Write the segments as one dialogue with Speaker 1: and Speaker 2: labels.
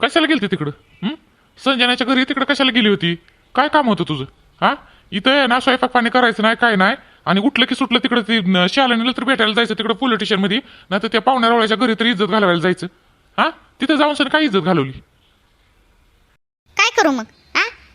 Speaker 1: कशाला गेलती तिकडं? संजनाच्या घरी तिकडं कशाला गेली होती? काय काम होतं तुझं? हा? इथं आहे ना स्वयंपाक पाणी करायचं नाही काय नाही. आणि उठलं की सुटलं तिकडं ती न- शाळेला तर भेटायला जायचं तिकडं पोलीस स्टेशनमध्ये नाही तर त्या पाहुण्यावळ्याच्या घरी तरी इज्जत घालवायला जायचं. हा? तिथं जाऊन सर काय इज्जत घालवली?
Speaker 2: काय करू मग?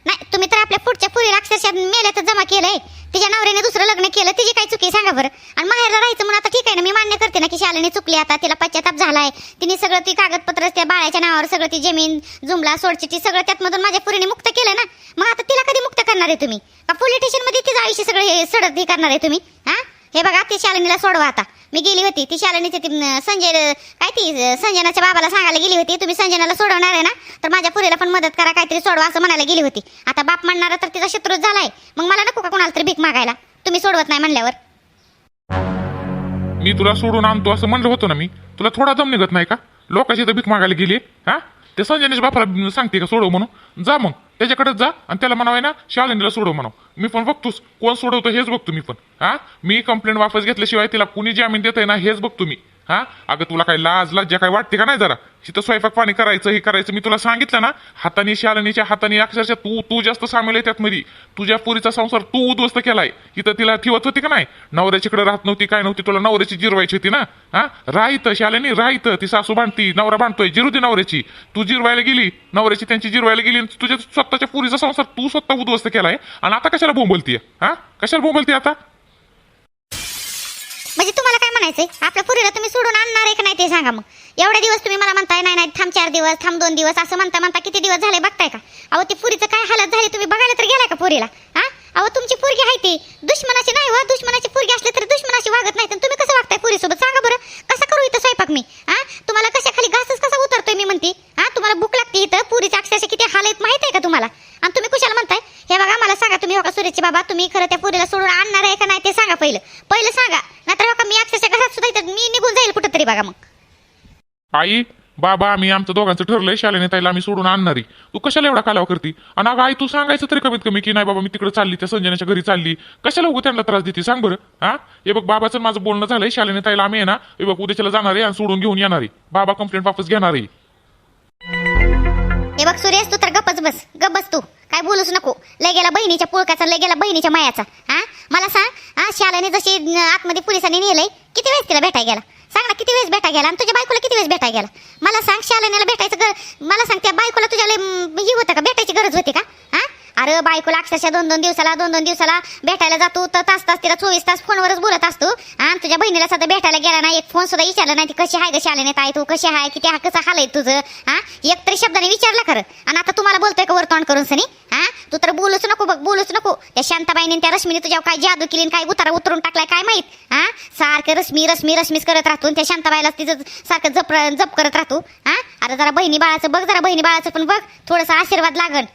Speaker 2: नाही तुम्ही तर आपल्या पुढच्या पुरीला अक्षरशः मेल्याचं जमा केलंय. तिच्या नवऱ्याने दुसरं लग्न केलं तिची काय चुकी आहे सांगा बरं. आणि माहेरला राहायचं म्हणून आता ठीक आहे ना मी मान्य करते ना की शालेने चुकली आता तिला पश्चाताप झालाय. तिने सगळं ती कागदपत्र त्या बाळाच्या नावावर सगळं ती जमीन जुमला सोडची सगळं त्यातमधून माझ्या पुरीने मुक्त केलं ना. मग आता तिला कधी मुक्त करणार आहे तुम्ही? का पोलीस स्टेशनमध्ये तिचं आयुष्य सगळं हे सडत हे करणार आहे तुम्ही? हा? हे बघा ती शालिनीला सोडवा आता. मी गेली होती. ती शालिनीचे ती संजय काय ती संजनाच्या बाबाला सांगायला गेली होती. तुम्ही संजनाला सोडवणार आहे ना? तर माझ्या पुरीला पण मदत करा काहीतरी सोडवा असं म्हणायला गेली होती. आता बाप म्हणणारा तर तिचा शत्रूच झालाय. मग मला नको का कोणाला तरी भीक मागायला? तुम्ही सोडवत नाही म्हणल्यावर.
Speaker 1: मी तुला सोडून आणतो असं म्हणलं होतं ना मी. तुला थोडा दम निघत नाही का? लोकांची तर भीक मागायला गेली हा? ते संजयनेश बापाला सांगते का सोडव म्हणून? जा मग. त्याच्याकडे जा आणि त्याला म्हणावं ना शालिनीला सोडव म्हणा मी पण बघतोच. कोण सोडवतो हेच बघतो मी पण. हा? मी कंप्लेंट वापस घेतल्याशिवाय तिला कुणी जामीन देत ना हेच बघतो मी. हा? अगं तुला काय लाज लज्जा काय वाटते का नाही जरा? तिथं स्वयंपाक पाणी करायचं हे करायचं मी तुला सांगितलं ना? हाताने शालनीच्या हाताने अक्षरशः तू तू जास्त सामील आहे त्यात मध्ये तुझ्या पुरीचा संसार तू उद्ध्वस्त केलाय. इथं तिला ठेवत होती का नाही? नवऱ्याच्याकडे राहत नव्हती काय नव्हती तुला नवऱ्याची जिरवायची होती ना? हा? राहित शालनी राहित ती सासू बांधती नवरा बांधतोय जिरू दे नवऱ्याची. तू जिरवायला गेली नवऱ्याची त्यांची जिरवायला गेली तुझ्या स्वतःच्या पुरीचा संसार तू स्वतः उद्ध्वस्त केलाय. आणि आता कशाला बोंबलतीये? हा? कशाला बोंबलती आता?
Speaker 2: म्हणजे तुम्हाला म्हणायचंय? आपल्या पुरीला तुम्ही सोडून आणणार आहे का नाही ते सांगा मग. एवढे दिवस तुम्ही मला म्हणताय नाही नाही थांब चार दिवस थांब दोन दिवस असं म्हणता म्हणता किती दिवस झाले बघताय का? अहो ती पुरीचं काय हालत झाली तुम्ही बघायला तर गेलाय का पुरीला? हा? अहो तुमची पुरगी आहे ती. दुश्मनाची नाही वा दुश्मनाची पुरगी असली तरी दुश्मनाशी वागत नाही तर तुम्ही कसं वागताय पुरीसोबत? सांगा बरं. कसा करू इथं स्वयंपाक मी? हा? तुम्हाला कशा खाली घासच कसा उतरतोय मी म्हणते? हा? तुम्हाला भूक लागते इथं? पुरीच्या अक्षरशः किती हाल आहेत माहीत आहे का तुम्हाला? आणि तुम्ही कुशाला म्हणताय? हे बघा मला सांगा तुम्ही हो का सुरेशचे बाबा तुम्ही खरं त्या पुरीला सोडून आणणार आहे का नाही ते सांगा पहिलं. पहिलं सांगा. नाहीतर हो का मी अक्षरशः सुद्धा इथं मी निघून जाईल कुठं तरी बघा मग.
Speaker 1: आई बाबा आम्ही आमचं दोघांचं ठरलंय शालेने ताईला आम्ही सोडून आणणारी तू कशाला एवढा कालाव करती? आणि अगं आई तू सांगायचं तरी कमीत कमी की नाही बाबा मी तिकडे चालली त्या संजनाच्या घरी चालली. कशाला उगं त्यांना त्रास देते? सांग बरं हा? हे बघ बाबाचं माझं बोलणं झालंय शालेने ताईला आम्ही आहे ना हे बघ उद्याच्याला जाणार आहे आणि सोडून घेऊन येणार आहे. बाबा कंप्लेंट वापस घेणार आहे.
Speaker 2: हे बघ सुरेश तू तर गप्पच बस. गप बस तू. काय बोलूच नको. लय गेला बहिणीच्या पुळकाचा लय गेला बहिणीच्या मायाचा. हा? मला सांग हा? शाळेने जशी आतमध्ये पोलिसांनी नेलंय किती वेळेस तिला भेटाय गेला? सांग ना किती वेळेस भेटाय गेला? आणि तुझ्या बायकोला किती वेळेस भेटाय गेला? मला सांग शालेनेला भेटायचं गर मला सांग त्या बायकोला तुझ्या हे होतं का? भेटायची गरज होती का? अरे बायकोला अक्षरशः दोन दोन दिवसाला दोन दोन दिवसाला भेटायला जातो तर तास तास तिला चोवीस तास फोनवरच बोलत असतो. आणि तुझ्या बहिणीला सध्या भेटायला गेला नाही एक फोन सुद्धा विचारला नाही ती कशी आहे कशी आले नाही तू कशी आहे किती हा कसं हाल आहे तुझं? हा? एक तरी शब्दाने विचारला खरं. आणि आता तुम्हाला बोलतोय का वर्तमान करून सनी? हा? तू तर बोलूच नको बघ बोलूच नको. त्या शांताबाईने त्या रश्मीने तुझ्यावर काय जादू केली काय उतारा उतरून टाकलाय काय माहीत? हा? सारखं रश्मी रश्मी रश्मीच करत राहतो त्या शांताबाईला तिचं सारखं जप जप करत राहतो. हा? अरे जरा बहिणी बाळाचं बघ जरा बहिणी बाळाचं पण बघ. थोडासा आशीर्वाद लागल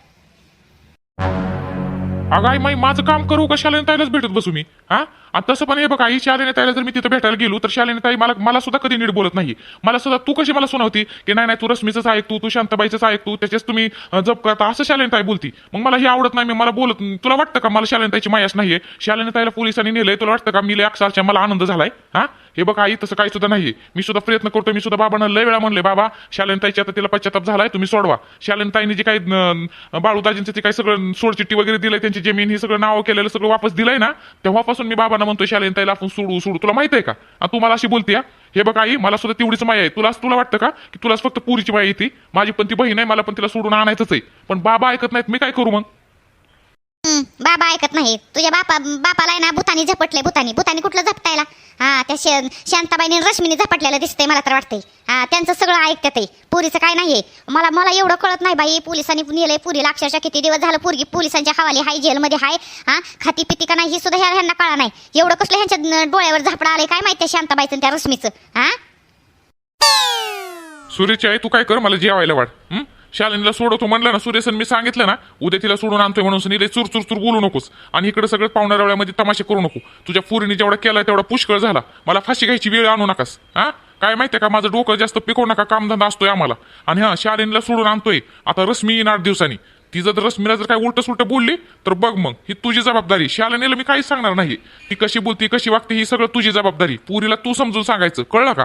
Speaker 1: अगं आई माई माझं काम करू का? शालेने ताईलाच भेटत बसू मी. हा? आणि तसं पण हे बघा आई शालेने ताईला जर मी तिथं भेटायला गेलो तर शालेने ताई मला मला सुद्धा कधी नीट बोलत नाही मला सुद्धा तू कशी मला सुनावती? की नाही नाही तू रश्मीचंच ऐक तू तू शांताबाईचंच ऐक तू त्याच्याच तुम्ही जप करता असं शालेने ताई बोलती. मग मला हे आवडत नाही मी मला बोलत तुला वाटतं का मला शालेने ताईची मायाच नाहीये? शालेने ताईला पोलिसांनी नेलंय तुला वाटतं का मी लय अक्षरशः मला आनंद झालाय? हा? हे बघ आई तसं काही सुद्धा नाही मी सुद्धा प्रयत्न करतो मी सुद्धा बाबांना लय वेळा म्हणले बाबा शालेन आता तिला पश्चाताप झालाय तुम्ही सोडवा. शालनताईने जे काही बाळूदाजींचं ते काही सगळं सोडचिट्टी वगैरे दिलंय त्यांची जमीन हे सगळं नाव केलेलं सगळं वापस दिलंय ना तेव्हापासून मी बाबांना म्हणतो शालनताईला आपण सोडू सोडू. तुला माहीत आहे का? तू मला अशी बोलते हे बघ आई मला सुद्धा तेवढीच माया आहे. तुला तुला वाटतं का की तुलाच फक्त पुरीची माया येते? माझी पण ती बहीण आहे मला पण तिला सोडून आणायचंच आहे. पण बाबा ऐकत नाहीत मी काय करू मग?
Speaker 2: बाबा ऐकत नाही. तुझ्या बापा बापाला आहे ना भूतानी झपटले भूतानी. भूतानी कुठलं झपटायला? हा त्या शे- शांताबाईने रश्मीने झपटलेलं दिसतंय मला तर वाटतंय. हा त्यांचं सगळं ऐकतंय ते. पुरीचं काय नाहीये. मला मला एवढं कळत नाही बाई पोलिसांनी नेलंय पुरीला अक्षरशः किती दिवस झालं पुरगी पोलिसांच्या हवाली हाय जेलमध्ये हाय हा? खाती पिती का नाही ही सुद्धा ह्यांना कळा नाही. एवढं कसलं ह्यांच्या डोळ्यावर झापडा आलंय काय माहिती शांताबाईचं त्या रश्मीचं? हा?
Speaker 1: सुरेची आई तू काय कर मला जेवायला वाट शालिनीला सोडवतो म्हणलं ना सुरेशन मी सांगितलं ना उद्या तिला सोडून आणतोय म्हणून सुनील चूर चूर चूर बोलू नकोस. आणि इकडे सगळं पाहुण्यारावळ्यामध्ये तमाशे करू नको. तुझ्या पुरीने जेवढा केला तेवढा पुष्कळ झाला. मला फाशी घ्यायची वेळ आणू नकास हा? काय माहितीये का माझं डोकं जास्त पिकवू नका कामधंदा असतोय आम्हाला. आणि हा शालिनीला सोडून आणतोय. आता रश्मी येईन आठ दिवसांनी. ती जर रश्मीला जर काय उलट सुलट बोलली तर बघ मग ही तुझी जबाबदारी. शालिनीला मी काहीच सांगणार नाही. ती कशी बोलती कशी वागते ही सगळं तुझी जबाबदारी. पुरीला तू समजून सांगायचं. कळलं का?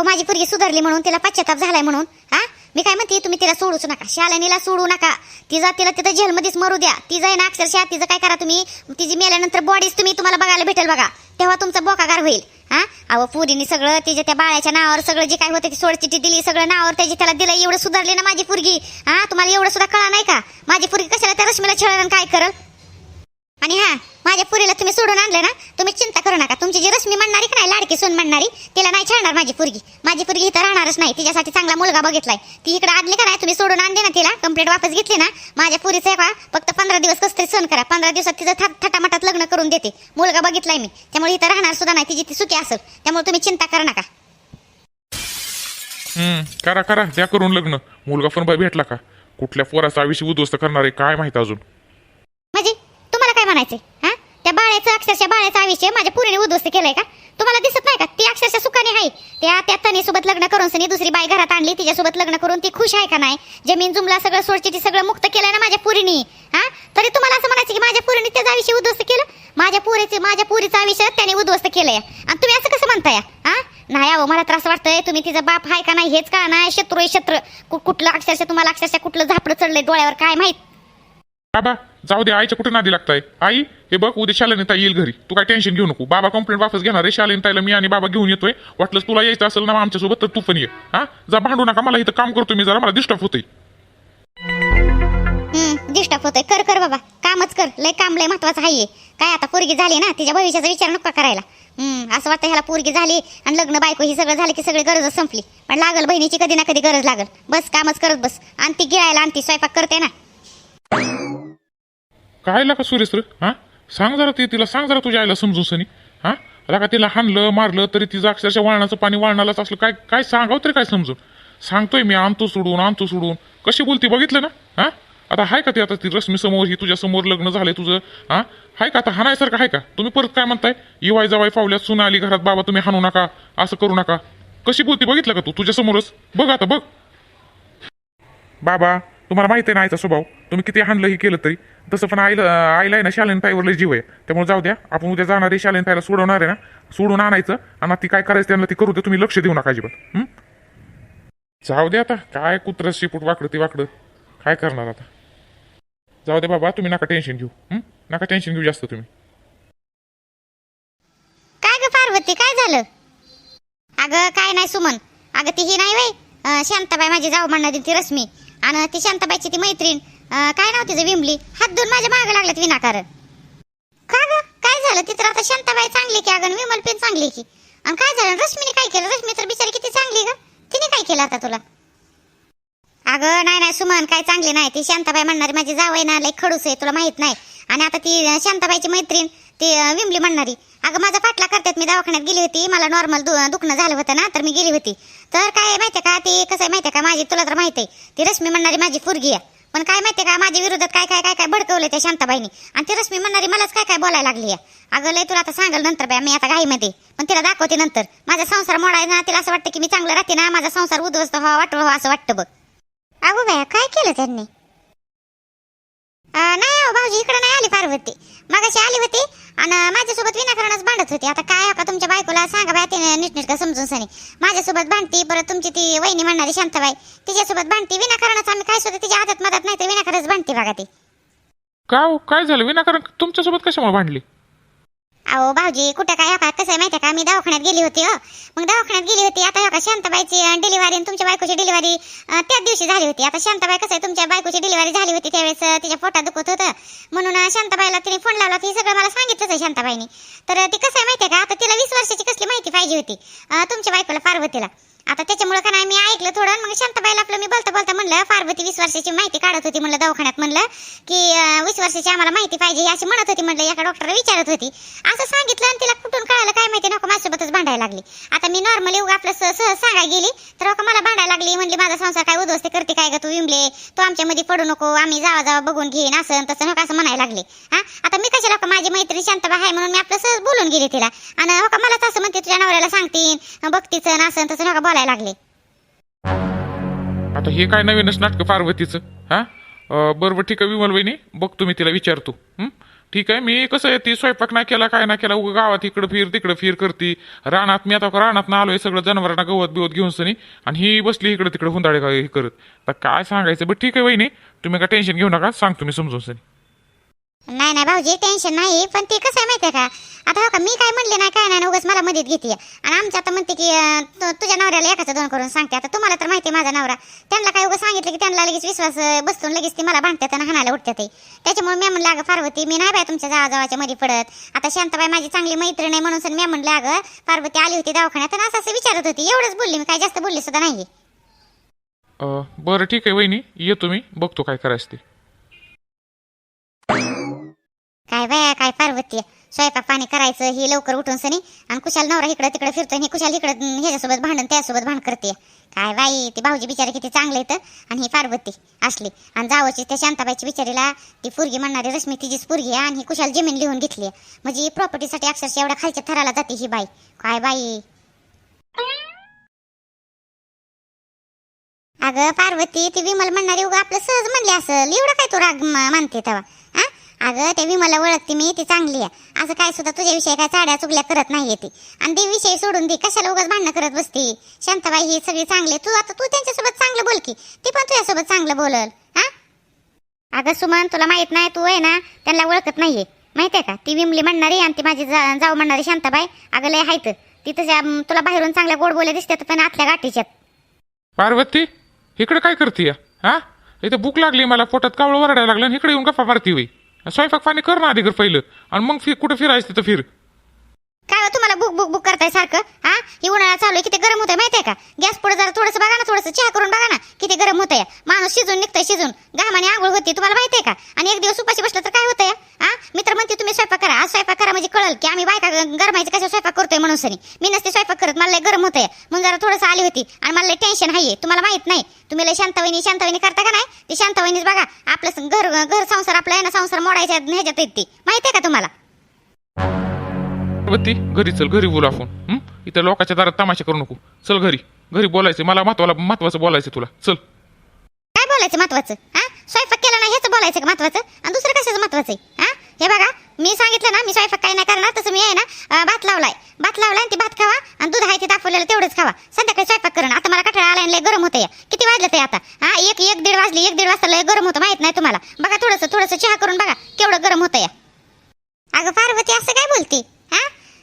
Speaker 2: भाऊ माझी पोरगी सुधारली म्हणून तिला पश्चाताप झालाय म्हणून. हा? मी काय म्हणते तुम्ही तिला सोडूच नका. शालिनीला सोडू नका. तिचा तिला तिथं जेलमध्येच मरू द्या. ती ना अक्षरशः तिचं काय करा तुम्ही? तिची मेल्यानंतर बॉडीज तुम्ही तुम्हाला बघायला भेटेल बघा. तेव्हा तुमचा बोकागार होईल. हा? अहो पुरीने सगळं तिच्या त्या बाळाच्या नावावर सगळं जे काय होतं ती सोडचिठी दिली सगळं नावावर त्याची त्याला दिलं एवढं सुधारली ना माझी पोरगी. हा? तुम्हाला एवढं सुद्धा कळा नाही का? माझी पोरगी कशाला त्या रश्मीला छळण काय करल? आणि हा माझ्या पुरीला तुम्ही सोडून आणलं ना? करू नका. तुमची जी रश्मी म्हणणारी का नाही लाडकी सोन म्हणणारी तिला नाही छळणार माझी पुरगी. माझी पुरगी इथं राहणारच नाही. तिच्यासाठी चांगला मुलगा बघितलाय. ती इकडे आणली का नाही तुम्ही सोडून आणली ना तिला कंप्लेंट वापस घेतली ना माझ्या पुरीचं का फक्त पंधरा दिवस कसं तरी सहन करा. पंधरा दिवसात तिचं थाट थटामटात लग्न करून देते. मुलगा बघितलाय मी. त्यामुळे इथं राहणार सुद्धा नाही. तिची ती सुखी असेल. त्यामुळे तुम्ही चिंता करू नका.
Speaker 1: हम्म करा करा. द्या करून लग्न. मुलगा पण बाई भेटला का? कुठल्या पोराचा आयुष्य उद्ध्वस्त करणार आहे काय माहीत अजून?
Speaker 2: म्हणजे तुम्हाला काय म्हणायचंय? त्या बाळ्याचं अक्षरशः बाळ्याचं आयुष्य माझ्या पुरीने उद्ध्वस्त केलंय का? तुम्हाला दिसत नाही का? ती अक्षरशः सुखाने आहे. त्या त्या तनी सोबत लग्न करून सनी दुसरी बाई घरात आणली. तिच्यासोबत लग्न करून ती खुश आहे का नाही? जमीन जुमला सगळं सोडची सगळं मुक्त केलंय ना माझ्या पुरीने? हा? तरी तुम्हाला असं म्हणायचं की माझ्या पुरीने त्याचा आयुष्य उद्ध्वस्त केलं? माझ्या पुरीचे माझ्या पुरीचं आयुष्य त्याने उद्ध्वस्त केलंय. आणि तुम्ही असं कसं म्हणताय? हा? नाही अहो मला त्रास वाटतंय. तुम्ही तिचा बाप आहे का नाही हेच का नाही? शत्रू आहे शत्रू. कुठलं अक्षरशः तुम्हाला अक्षरशः कुठलं झापडं चढलंय डोळ्यावर काय माहीत?
Speaker 1: बाबा जाऊ दे आईच्या कुठे नादी लागताय? आई हे बघ उद्या शालिनी ताई येईल घरी. तू काय टेन्शन घेऊ नको. बाबा कंप्लेंट वापस घेणार आहे. शालिनी ताईला मी आणि बाबा घेऊन येतोय. वाटलंच तुला यायचं असेल ना आमच्यासोबत तर तू पण ये. हा? जा भांडू नका. मला इथं काम करतो मी जरा. मला डिस्टर्ब होतंय.
Speaker 2: हम्म डिस्टर्ब होतोय. कर कर बाबा. कामच कर. लय काम लय महत्वाचं आहे काय आता पोरगी झाली ना तिच्या भविष्याचा विचार नको करायला? हम्म असं वाटतं ह्याला पोरगी झाली आणि लग्न बायको ही सगळं झालं की सगळी गरजच संपली. पण लागल बहिणीची कधी ना कधी गरज लागल. बस कामच करत बस. आणि ती गिळायला आणि ती स्वयंपाक करते ना.
Speaker 1: काय का सुरेश रे? हा? सांग जरा ते तिला सांग जरा तुझ्या आईला समजून सनी. हा? का तिला हाणलं मारलं तरी तिचं अक्षरशः वाळणाचं पाणी वाळणालाच असलं. काय काय सांगावं तरी काय समजून? सांगतोय मी आणतो सोडून आणतो सोडून. कशी बोलती बघितलं ना? हा? आता हाय का ते आता ती रश्मी समोर ही तुझ्या समोर लग्न झालंय तुझं? हा? हाय का आता? हाणायसारखं आहे का? तुम्ही परत काय म्हणताय? इवाय जवाय फावल्यात सुना आली घरात बाबा तुम्ही हाणू नका असं करू नका. कशी बोलती बघितलं का तू? तुझ्या समोरच. बघ आता बघ. बाबा तुम्हाला माहिती आहे ना आईचा स्वभाव? तुम्ही किती हाणलं हे केलं तरी. तसं पण आईला आईला आहे ना शालीन पायवरले जीव आहे. त्यामुळे जाऊ द्या आपण उद्या जाणार आहे शालीन पायला सोडवणार आहे ना सोडून आणायचं आणि ती काय करायचं त्यांना ती करू दे तुम्ही लक्ष देऊ नका अजिबात. हं? जाऊ दे आता काय कुत्रं शिपूट वाकडं ती वाकडं. काय करणार आता? जाऊ दे बाबा तुम्ही नका टेन्शन घेऊ. हं? नका टेन्शन घेऊ जास्त तुम्ही.
Speaker 2: काय ग पार्वती काय झालं? अगं काय नाही सुमन. अगं ती ही नाही वय शांताबाई माझी जाऊ म्हणणारी ती रश्मी. आणि ती शांताबाईची ती मैत्रीण. काय नाव तिचं विमली हात धुवून माझ्या मागे लागल्यात विनाकारण. का ग? काय झालं? ती तर आता शांताबाई चांगली की अगं? विमल पण चांगली की? आणि काय झालं? रश्मीने काय केलं? रश्मी तर बिचारी किती चांगली ग? तिने काय केलं आता तुला? अगं नाही नाही सुमन काय चांगली नाही. ती शांताबाई म्हणणारी माझी जावई ना लय खडूस आहे तुला माहीत नाही. आणि आता ती शांताबाईची मैत्रीण ती विमली म्हणणारी. अगं माझा पाटला करतात मी दवाखान्यात गेली होती. मला नॉर्मल दुखणं झालं होतं ना तर मी गेली होती. तर काय माहिती का? ती कसं आहे माहिती का? माझी तुला तर माहीत आहे. ती रश्मी म्हणणारी माझी फुरगी आहे. पण काय माहितीये का माझ्या विरोधात काय काय काय काय भडकवलं त्या शांताबाईनी. आणि ती रश्मी म्हणणारी मलाच काय काय बोलायला लागली आहे? अगं लय तुला आता सांगाल नंतर बाय मी आता घाईमध्ये. पण तिला दाखवते नंतर. माझा संसार मोडाय ना तिला असं वाटतं की मी चांगलं राहते ना माझा संसार उद्ध्वस्त व्हावा वाटलं व्हावा असं वाटतं बघ. अगो बाया काय केलं त्यांनी? नाही अहो भाऊजी इकडे नाही आली पार्वती. मगाशी आली होती आणि माझ्यासोबत विनाकारणच भांडत होती. आता काय हो का तुमच्या बायकोला सांगा बाय तिने नीटनेटकं समजून सनी. माझ्यासोबत भांडती परत तुमची ती वहिनी म्हणणारी शांताबाई तिच्यासोबत भांडती विनाकारणच आम्ही काय सुद्धा तिच्या आदत मदत नाही तर विनाकारणच भांडती बघा ती.
Speaker 1: का हो? काय झालं? विनाकारण तुमच्यासोबत कशामुळे भांडली?
Speaker 2: अहो भाऊजी कुठं काय हो का? कसं आहे माहिती आहे का? मी दवाखान्यात गेली होती हो. मग दवाखान्यात गेली होती. आता हो का शांताबाईची डिलिव्हरी आणि तुमच्या बायकोची डिलिव्हरी त्याच दिवशी झाली होती. आता शांताबाई कसं आहे तुमच्या बायकोची डिलिव्हरी झाली होती त्यावेळेस तिच्या पोटात दुखत होतं. म्हणून शांतबाईला शांताबाईला तिने फोन लावला. ती सगळं मला सांगितलंच आहे शांताबाईनी. तर ती कसं आहे माहिती आहे का? आता तिला वीस वर्षाची कसली माहिती पाहिजे होती तुमच्या बायकोला पार्वतीला आता त्याच्यामुळे का नाही मी ऐकलं थोडं मग शांताबाईला आपलं मी बोलता बोलता म्हणलं पार्वती वीस वर्षाची माहिती काढत होती म्हणलं दवाखान्यात म्हणलं की वीस वर्षाची आम्हाला माहिती पाहिजे अशी म्हणत होती म्हणलं एका डॉक्टरला विचारत होती. असं सांगितलं आणि तिला कुठून कळालं काय माहिती नको माझ्यासोबतच भांडायला लागली. आता मी नॉर्मली उगा आपलं सह सहज सांगायला गेली तर हो मला भांडायला लागली म्हणली माझा संसार काय उद्ध्वस्त करते काय ग तू विमले तू आमच्यामध्ये पडू नको आम्ही जावा जावा बघून घेईन असं तसं नको असं म्हणायला लागले. हा? आता मी कशाला का माझी मैत्री शांताबाई आहे म्हणून मी आपलं सहज बोलून गेली तिला. आणि हो का मला तसं म्हणते तुझ्या नवऱ्याला सांगतीन बघतीचं असं तसं नका बोलायला लागले.
Speaker 1: आता हे काय नवीनच नाटकं पार्वतीचं? हा? बरोबर ठीक आहे विमल वहिनी बघतो मी तिला विचारतो. ठीक आहे मी कसं आहे ती स्वयंपाक नाही केला काय नाही केला उगा गावात इकडं फिर तिकडं फिर करती. रानात मी आता रानात ना आलोय सगळं जनावरांना गवत बिवत घेऊन सनी आणि ही बसली इकडं तिकडं हुंदाळे काय हे करत. तर काय सांगायचं? बरं ठीक आहे वहिनी तुम्ही काय टेन्शन घेऊ नका सांगतो मी समजून सनी.
Speaker 2: नाही नाही भाऊजी टेन्शन नाही पण ते कसं आहे माहितीये का? आता हो का मी काय म्हणले नाही काय नाही उगाच मला मदत घेते आणि आमच्या आता म्हणते की अं, तु- तुझ्या नवऱ्याला एकाचं दोन करून सांगते. आता तुम्हाला तर माहिती आहे माझा नवरा. त्यांना काय उगाच सांगितलं की त्यांना लगेच विश्वास अं, बसतून लगेच ती मला भांडतात आणि हाणायला उठतात त्याच्यामुळे मी म्हणलं अगं पार्वती मी नाही बाय तुमच्या जावाजावाच्या मध्ये पडत. आता शांताबाई माझी चांगली मैत्रीण आहे म्हणून सर मी म्हणलं अगं पार्वती आली होती दवाखान्यात आणि असं असं विचारत होती. एवढंच बोलली मी काय जास्त बोलली सुद्धा नाही.
Speaker 1: अं, बरं ठीक आहे वहिनी. येतो मी बघतो काय करायचं ते.
Speaker 2: काय बाया काय पार्वती स्वयंपाक पाणी करायचं ही लवकर उठून सनी. आणि कुशाल नवरा इकडे तिकडे फिरतोय आणि कुशाल इकडं ह्याच्यासोबत भांडण त्यासोबत भांड करते. काय बाई ती भाऊजी बिचारी किती चांगले आहेत आणि ही पार्वती असली. आणि जावची त्या शांताबाईची बिचारीला ती पुरगी म्हणणारी रश्मी तिचीच पुरगी आहे. आणि ही कुशाल जमीन लिहून घेतली आहे. म्हणजे प्रॉपर्टीसाठी अक्षरशः एवढ्या खालच्या थराला जाते ही बाई. काय बाई? अगं पार्वती ती विमल म्हणणारी उगा आपलं सहज म्हणली असेल. एवढं काय तू राग मानते तेव्हा हा? अगं ते विमलला ओळखते मी ती चांगली आहे. असं काय सुद्धा तुझ्याविषयी काय चाड्या चुगल्या करत नाहीये ती. आणि ती विषय सोडून दे कशाला उगाच भांडणं करत बसते? शांताबाई ही सगळी चांगली आहे. तू आता तू त्यांच्यासोबत चांगलं बोल की. ती पण तुझ्यासोबत चांगलं बोलल हा? अगं सुमन तुला माहीत नाही तू आहे ना त्यांना ओळखत नाहीये. आहे का? ती विमली म्हणणारी आणि ती माझी जा- जाऊ म्हणणारी शांताबाई. अगं लय आहेत ती तशा तुला बाहेरून चांगल्या गोड बोल्या दिसतात पण आतल्या गाठीच्यात.
Speaker 1: पार्वती इकडे काय करते हा? इथं भूक लागली मला पोटात कावळं वरडायला लागलं आणि इकडे येऊन गप्पा मारती होई स्वयंपाक पाणी कर ना आधी कर पहिलं. आणि मग फिर कुठं फिरायचं तिथं फिर.
Speaker 2: काय हो तुम्हाला बुक बुक बुक करताय सारखं? हा? हे उन्हाळा चालू आहे किती गरम होतंय माहितीये का? गॅस पुढे जरा थोडंसं बघा ना थोडंसं चहा करून बघा ना किती गरम होतंय. माणूस शिजून निघतंय शिजून. घामाने आंघोळ होती तुम्हाला माहितीये का? आणि एक दिवस उपाशी बसलं तर काय होतंय? हा? मी तर म्हणते तुम्ही स्वयंपाक करा. आज स्वयंपाक करा. म्हणजे कळल की आम्ही बायका गरमायचे कशा स्वयंपाक करतोय म्हणून सनी मी नसते स्वयंपाक करत मला गरम होतंय. म्हणून जरा थोडंसं आली होती आणि मला टेन्शन आहे तुम्हाला माहीत नाही. तुम्ही लय शांतवहिनी शांतवहिनी करता का नाही? ती शांतवहिनीच बघा. आपलं घर घर संसार आपला आहे ना संसार मोडायच्या ह्याच्यात येत. ती माहितीये का तुम्हाला?
Speaker 1: घरी चल घरी बोलू आपण. हं? इथं लोकांच्या दारात तमाशा करू नको. चल घरी. घरी बोलायचं. मला महत्वाला महत्वाचं बोलायचं तुला. चल.
Speaker 2: काय बोलायचं महत्वाचं? हा? स्वयंपाक केला नाही हेच बोलायचं का महत्वाचं? आणि दुसरं कशाचं महत्वाचं आहे? हे बघा मी सांगितलं ना मी स्वयंपाक काही नाही करणार तसं मी आहे ना भात लावलाय. भात लावलाय ते ती भात खावा आणि दूध आहे ते दाखवलेलं तेवढंच खावा. संध्याकाळी स्वयंपाक करण. आता मला कठाळा आला लय गरम होतंय. किती वाजलं ते आता? हा एक एक दीड वाजली एक दीड वाजता लय गरम होतं माहीत नाही तुम्हाला. बघा थोडंसं थोडंसं चहा करून बघा केवढं गरम होतंय. अगं पार्वती असं काय बोलती? हा?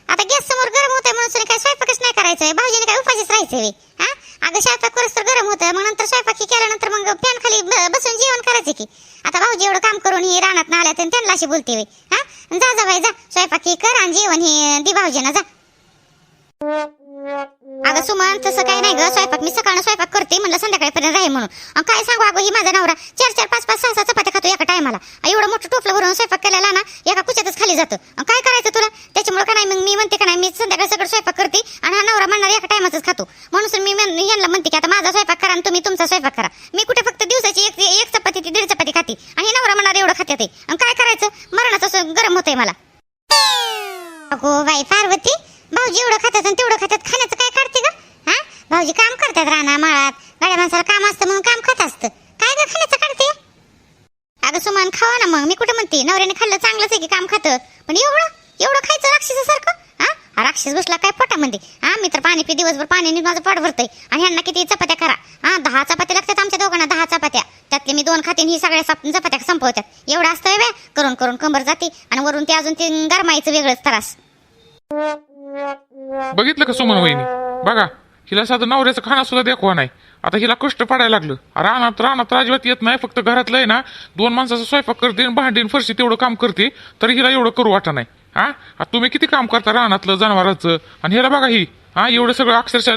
Speaker 2: आता गॅस समोर गरम होतंय म्हणून काय स्वयंपाकच नाही करायचंय. भाऊजीने काय उपाशीच राहायचंय हा? अगं स्वयंपाक करस तर गरम होतं मग नंतर स्वयंपाक केल्यानंतर मग फॅन खाली बसून जेवण करायचं की. आता भाऊजी एवढं काम करून ही रानात आल्या तर त्यांना अशी बोलते बे. हा? जा जा बाई जा. स्वयंपाक कर आणि जेवण हे दि भाऊजीना जा. अगं सुमन तसं काही नाही ग. स्वयंपाक मी सकाळनं स्वयंपाक करते म्हणलं संध्याकाळपर्यंत राहील म्हणून. काय सांगू अगं ही माझा नवरा चार चार पाच पाच सहा सहा चपात्या खातो एका टायमाला. एवढं मोठं टोपलं भरून स्वयंपाक केलेला ना एका कुच्यातच खाली जातं. काय करायचं तुला? त्याच्यामुळे का नाही मग मी म्हणते का नाही मी संध्याकाळी सगळं स्वयंपाक करते आणि हा नवरा म्हणणार एका टायमाचाच खातो. म्हणून मी यांना म्हणते की आता माझा स्वयंपाक करा आणि तुम्ही तुमचा स्वयंपाक करा. मी कुठे फक्त दिवसाची एक एक चपाती ती दीड चपाती खाते आणि नवरा म्हणणार एवढं खात्यात आहे. आणि काय करायचं? मरणाचं गरम होतंय मला. अगो बाई पार्वती भाऊजी एवढं खातात आणि तेवढं खातात खाण्याचं काय काढते का हा? भाऊजी काम करतात राणा माळात गाड्या माणसाला काम असतं म्हणून काम खात असतं. काय ग खाण्याचं काढते? अगं सुमान खावा ना मग. मी कुठे म्हणते? नवऱ्याने खाल्लं चांगलंच आहे की काम खातं. पण एवढं एवढं खायचं राक्षसासारखं हा? राक्षस बसला काय पोटामध्ये? हा? मी तर पाणी पी दिवसभर पाणी माझं पोट भरतंय. आणि ह्यांना किती चपात्या करा. हा? दहा चपात्या लागतात आमच्या दोघांना दहा चपात्या त्यातले मी दोन खाते आणि ही सगळ्या सप- चपात्या संपवतात एवढं असतं बे करून करून कंबर जाते आणि वरून ते अजून ते गरमाईचं वेगळंच त्रास.
Speaker 1: बघितलं का सुमन वहिनी? बघा हिला साधं नवऱ्याचं खाणं सुद्धा देखवा नाही. आता हिला कष्ट पडायला लागलं. रानात रानात अजिबात येत नाही फक्त घरातलं आहे ना दोन माणसाचा स्वयंपाक करते आणि भांडी फरशी तेवढं काम करते तरी हिला एवढं करू वाटा नाही. हा तुम्ही किती काम करता रानातलं जनावरांचं? आणि हिला बघा ही. हा एवढं सगळं अक्षरशः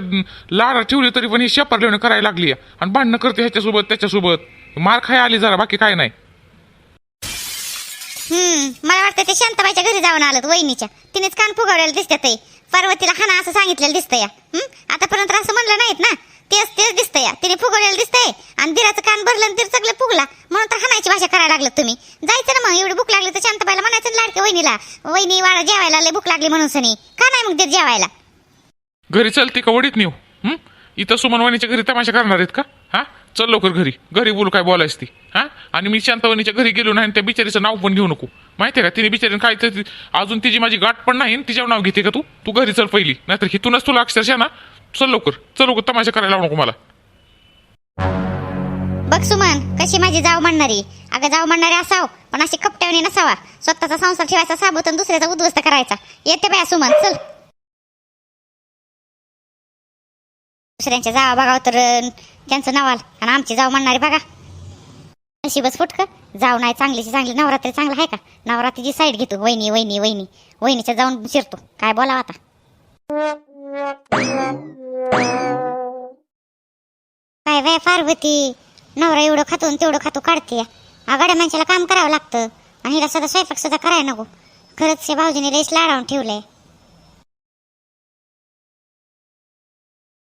Speaker 1: लाडा ठेवली तरी पण ही शेपार लिहून करायला लागली आणि भांडणं करते ह्याच्यासोबत त्याच्यासोबत. मार खाय आली जरा बाकी काय नाही.
Speaker 2: हम्म मला वाटतं ते शांताबाईच्या घरी जाऊन आलं वहिनीच्या. तिनेच कान फुगवलेलं दिसतात ते. पार्वतीला खाना असं सांगितलेलं दिसतं या. हम्म आतापर्यंत असं म्हणलं नाहीत ना. तेच तेच दिसतं या. तिने फुगवलेलं दिसतंय. आणि दिराचं कान भरलं आणि तीर सगळं फुगला. म्हणून तर हाणायची भाषा करायला लागलं तुम्ही. जायचं ना मग एवढी भूक लागली तर शांताबाईला म्हणायचं ना लाडके वहिनीला वहिनी वाळा जेवायला लय भूक लागली म्हणून सनी. का नाही मग देत जेवायला.
Speaker 1: घरी चलते का वडीत नेऊ? हं? इथं सुमनवाणीच्या घरी तमाशा करणार आहेत का? हा? चल लवकर घरी. घरी बोलू काय बोलायच ती. हा? आणि मी शांतवणीच्या घरी गेलो नाही आणि त्या बिचारीचं नाव पण घेऊ नको. माहितीये का? तिने बिचारीनं काय तर अजून तिची माझी गाठ पण नाही तिच्यावर नाव घेते का तू? तू घरी चल पहिली. नाहीतर हिथूनच तुला अक्षरशः ना चल लवकर. चल लवकर तमाशा करायला लावू नको मला.
Speaker 2: बघ सुमन कशी माझी जाव म्हणणारी. अगं जाव म्हणणारी असाव पण अशी कपट्यावणी नसावा. स्वतःचा संसार ठेवायचा साबूत आणि दुसऱ्याचा उद्ध्वस्त करायचा. येते बाया सुमन चल. दुसऱ्यांच्या जावा बघावं तर त्यांचं नाव आलं. आणि आमची जाव म्हणणारी बघा. नशीबच बस फुटक. जाव नाही चांगलीची चांगली नवरात्री चांगलं आहे का? नवरात्रीची साईड घेतो वहिनी वहिनी वहिनी. वहिनीच्या जाऊन शिरतो काय बोलावं आता? काय बाय पार्वती नवरा एवढं खातो तेवढं खातो काढते आगाड्या माणसाला काम करावं लागतं. आणि हिला सदा स्वयंपाक सुद्धा करायला नको. खरंच हे भाऊजीने लयच लाडावून ठेवलंय.